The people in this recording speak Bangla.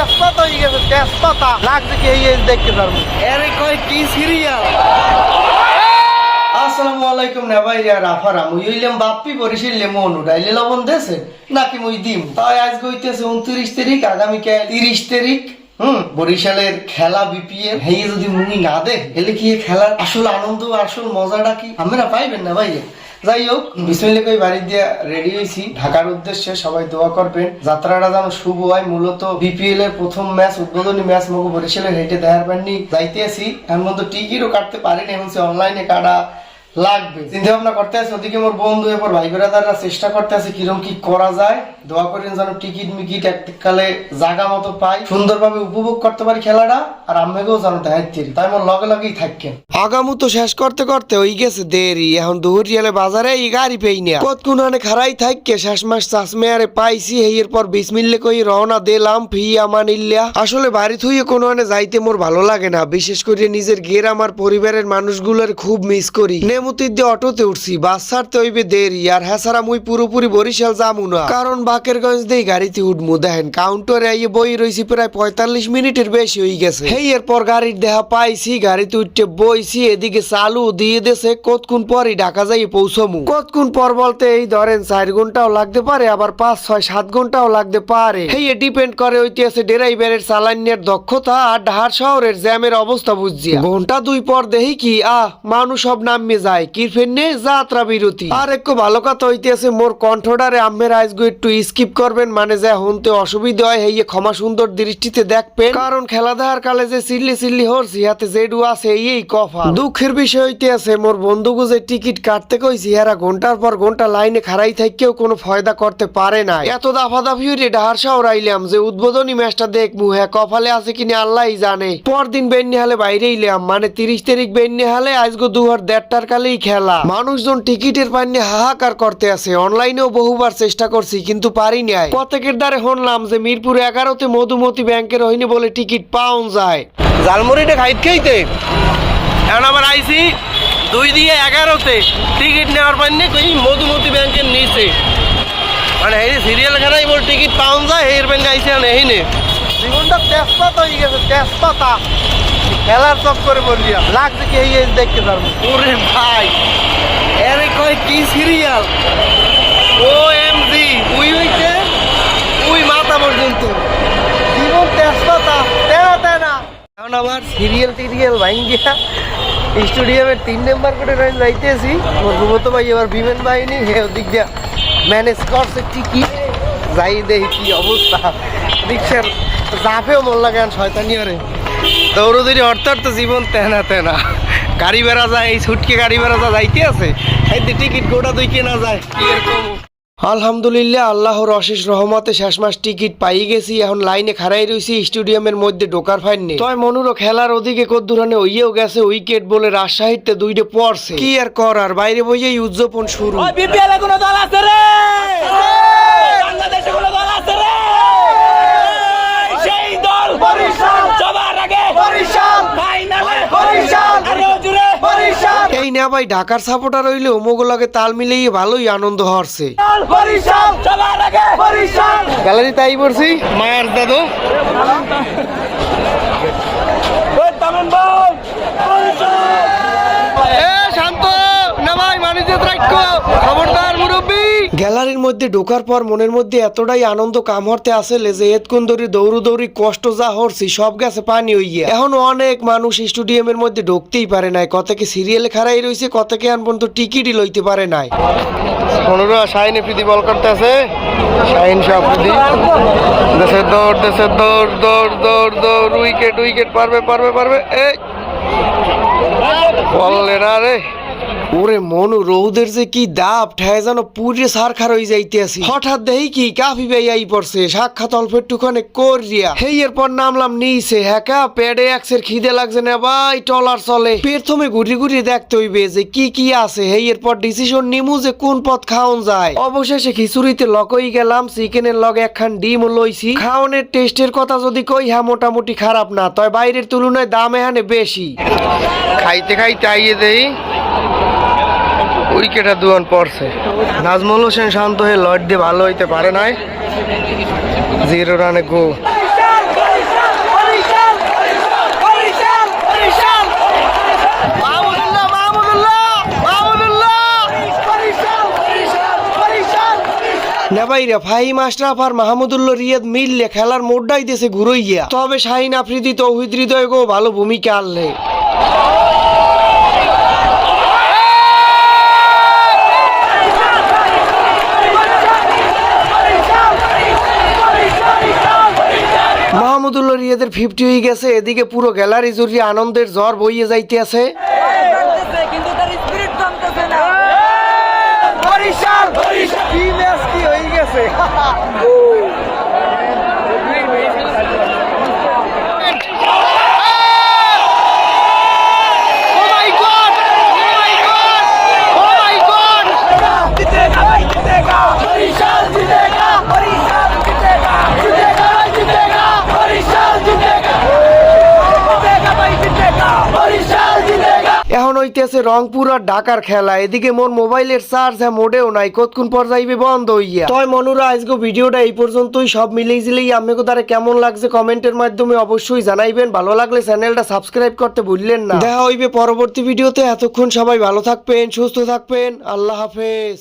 তেজপাতা হয়ে গেছে তেজপাতা লাগছে কি এই দেখতে পারব? এর কয় কি সিরিয়াল আসসালামু আলাইকুম মুই হইলাম বাপ্পি বরিশিল লেমন উড়াইলে লবণ দেছে? নাকি মুই দিম? তাই আজ গইতেছে উনত্রিশ তারিখ আগামীকাল তিরিশ তারিখ। হুম বরিশালের খেলা বিপিএল হেয়ে যদি মুই না দে এলে কি খেলার আসল আনন্দ আসল মজাটা কি? আমরা পাইবেন না ভাই? যাই হোক বিসমিল্লা বাড়ি দিয়ে রেডি হয়েছি। ঢাকার উদ্দেশ্যে সবাই দোয়া করবেন। যাত্রাটা যেন শুভ হয়। মূলত বিপিএল এর প্রথম ম্যাচ উদ্বোধনী ম্যাচ মগু বরিশালের হেঁটে দেখার পাননি। যাইতে আছি এর মধ্যে টিকিটও কাটতে পারিনি। এখন অনলাইনে কাটা লাগবে। চিন্তা ভাবনা করতে আছে ওদিকে মোর বন্ধু এরপর ভাই বেড়াদাররা চেষ্টা করতে আছে কিরম কি করা যায়। দোয়া করেন যেন টিকিট মিকিট এককালে জায়গা মতো পাই সুন্দরভাবে উপভোগ করতে পারি খেলাটা আর আম্মেকেও যেন দেখাইতে তাই মোর লগে লগেই থাকেন। আগামু তো শেষ করতে করতে ওই গেছে দেরি এখন দুহুরিয়ালে বাজারে এই গাড়ি পেই না। কতক্ষণ থাককে শেষ মাস পাইছি হেয়ের পর বিসমিল্লে কই রওনা দিলাম ফি আমানিল্লা আসলে বাড়ি থুইয়ে কোনো যাইতে মোর ভালো লাগে না বিশেষ করে নিজের গের আমার পরিবারের মানুষগুলোর খুব মিস করি। নেমুতির দিয়ে অটোতে উঠছি, বাস ছাড়তে হইবে দেরি, আর হ্যাঁ মুই পুরোপুরি বরিশাল যামু না। কারণ বাকেরগঞ্জ দিয়ে গাড়িতে উঠমু, দেখেন কাউন্টারে আইয়ে বই রইছি প্রায় পঁয়তাল্লিশ মিনিটের বেশি হয়ে গেছে। হেই, এরপর গাড়ির দেহা পাইছি, গাড়িতে উঠতে বইছি, এদিকে চালু দিয়ে দেছে, কতক্ষণ পরই ঢাকা যাই পৌঁছমু। কতক্ষণ পর বলতে এই ধরেন চার ঘন্টাও লাগতে পারে, আবার পাঁচ, ছয়, সাত ঘন্টাও লাগতে পারে। হেই ডিপেন্ড করে হইতে আছে ড্রাইভারের চালানের দক্ষতা আর ঢার শহরের জ্যামের অবস্থা বুঝছি। ঘণ্টা দুই পর দেখি কি, আহ, মানুষ সব নামে যায়, কি ফেননে? যাত্রা বিরতি। আর একটু ভালো কথা হইতেছে, মোর কণ্ঠডারে আম্মের আইসগু একটু স্কিপ করবেন মানে যা হনতে অসুবিধা হয় হেয়ে ক্ষমা সুন্দর দৃষ্টিতে দেখবেন। কারণ খেলা দেখার কালে যে সিল্লি সিল্লি হরছি হাতে জেডু আছে এই কফা দুঃখের বিষয় হইতে আছে মোর বন্ধুগু যে টিকিট কাটতে কইছি এরা ঘণ্টার পর ঘণ্টা লাইনে খাড়াই থাকেও কোনো ফয়দা করতে পারে না এত দাফা দাফি হইরে ডাহার শহর আইলাম যে উদ্বোধনী ম্যাচটা দেখমু হ্যাঁ কপালে আছে কিনা আল্লাহই জানে। পরদিন বেন্নি হালে বাইরে ইলাম মানে তিরিশ তারিখ বেন্নি হালে আজগো দুহার দেড়টার কালেই খেলা। মানুষজন টিকিটের পান্নে হাহাকার করতে আছে। অনলাইনেও বহুবার চেষ্টা করছি কিন্তু পারি নাই। প্রত্যেকের দ্বারে শুনলাম যে মিরপুর এগারোতে মধুমতি ব্যাংকের হইনি বলে টিকিট পাওন যায়। জালমুড়িটা খাইত খাইতে? এখন আবার আইছি দুই দিয়ে এগারোতে। টিকিট নেওয়ার পান্নে কই মধুমতি ব্যাংকের নিচে। মানে এই সিরিয়াল খানাই বল টিকিট পাওন যায় এর ব্যাংক আইছে আর এই নে জীবনটা তেজপাতা হয়ে গেছে তেজপাতা খেলার চক করে বলিয়া লাগছে কি এই দেখতে পারব? ওরে ভাই এর কয় কি সিরিয়াল ও এম জি উই হইতে উই মাথা পর্যন্ত। জীবন তেজপাতা তেনা তেনা এখন আবার সিরিয়াল টিরিয়াল ভাঙ্গিয়া স্টুডিয়ামের তিন নাম্বার করে রয়ে যাইতেছি। মোর ঘুমতো ভাই এবার বিমান বাহিনী হে ওদিক দিয়া ম্যানেজ করছে ঠিকই। যাই দেখি কি অবস্থা। রিক্সার জাফেও মন লাগে আর শয়তানি আরে দৌড়দৌড়ি অর্থাৎ তো জীবন তেনা তেনা। গাড়ি বেড়া যায় এই ছুটকে গাড়ি বেড়া যা যাইতে আছে? এই টিকিট গোটা দুই কেনা যায়। কি এরকম আলহামদুলিল্লাহ আল্লাহর অশেষ রহমতে শেষ মাস টিকিট পাই গেছি। এখন লাইনে খাড়াই রইছি স্টেডিয়ামের মধ্যে ঢোকার ফাইন নেই। তয় মনুরও খেলার ওদিকে কদ্দুরানে ওইয়েও গেছে উইকেট বলে রাজশাহীতে দুইটে পড়ছে। কি আর করার বাইরে বইয়েই উদযাপন শুরু। বিপিএল কোনো দল আছে রে? বাংলাদেশে কোনো দল আছে রে সেই দল বরিশাল সবার আগে বরিশাল ফাইনালে বরিশাল আরও জুড়ে বরিশাল এই না ভাই ঢাকার সাপোর্টার হইলে মোগলাকে তাল মিলিয়ে ভালোই আনন্দ হরছে। গ্যালারি তাই পড়ছি। মায়ের দাদু ওই তামিম ভাই বরিশাল এ শান্ত না ভাই মানুষের রাখ্য খবরদার মুরব্বী গ্যালারির মধ্যে ঢোকার পর মনের মধ্যে এতটাই আনন্দ কাম হরতে আসলে যে এতক্ষণ ধরে দৌড়ু দৌড়ি কষ্ট যা হরছি, সব গেছে পানি হইয়া। এখন অনেক মানুষ স্টেডিয়ামের মধ্যে ঢুকতেই পারে নাই। কতকে সিরিয়াল খারাই রইছে কতকে আন পর্যন্ত টিকিটই লইতে পারে নাই। পনেরো শাহিন প্রীতি বল করতে আছে শাহিন সব প্রীতি দেশের দৌড় দেশের দৌড় দৌড় দৌড় দৌড়, উইকেট উইকেট, পারবে পারবে পারবে। এই বললে না রে। ওরে মনু, রৌদের যে কি দাপ, ঠায় যেন পুরে সার খার হয়ে যাইতে আসি হঠাৎ দেখি কি কাফি বেই আই পড়ছে, সাক্ষাৎ অল্প একটুখানে করিয়া। হেই, এরপর নামলাম নিচে, হ্যাকা প্যাডে একসের খিদে লাগছে না ভাই, টলার চলে। প্রথমে ঘুরি ঘুরি দেখতে হইবে যে কি কি আছে। হেই, এরপর ডিসিশন নিমু যে কোন পথ খাওন যায়। অবশেষে খিচুড়িতে লকই গেলাম, চিকেনের লগে একখান ডিম লইছি। খাওনের টেস্টের কথা যদি কই হ্যাঁ মোটামুটি খারাপ না তয় বাইরের তুলনায় দাম এখানে বেশি। খাইতে খাইতে আইয়ে দেই। উইকেটের দুয়ান পড়ছে। নাজমুল হোসেন শান্ত হয়ে লড দিয়ে ভালো হইতে পারে নাই। জিরো রানে গো নেবাইরা ফাহিম, আশরাফ আর মাহমুদুল্লাহ রিয়াদ মিললে খেলার মোড্ডাই দেশে ঘুরই গিয়া তবে শাহিন আফ্রিদি তৌহিদ হৃদয় গো ভালো ভূমিকা আনলে। রিয়াদের ফিফটি হয়ে গেছে এদিকে পুরো গ্যালারি জুড়ে আনন্দের জ্বর বইয়ে যাইতে আছে হয়ে কিন্তু হইতেছে রংপুর আর ঢাকার খেলা। এদিকে মোর মোবাইলের চার্জ হ্যাঁ মোডেও নাই। কতক্ষণ পর যাইবে বন্ধ হইয়া। তয় মনুরা, আজকে ভিডিওটা এই পর্যন্তই। সব মিলেই জিলেই আমাকে তারা কেমন লাগছে কমেন্টের মাধ্যমে অবশ্যই জানাইবেন। ভালো লাগলে চ্যানেলটা সাবস্ক্রাইব করতে ভুললেন না। দেখা হইবে পরবর্তী ভিডিওতে। এতক্ষণ সবাই ভালো থাকবেন, সুস্থ থাকবেন। আল্লাহ হাফেজ।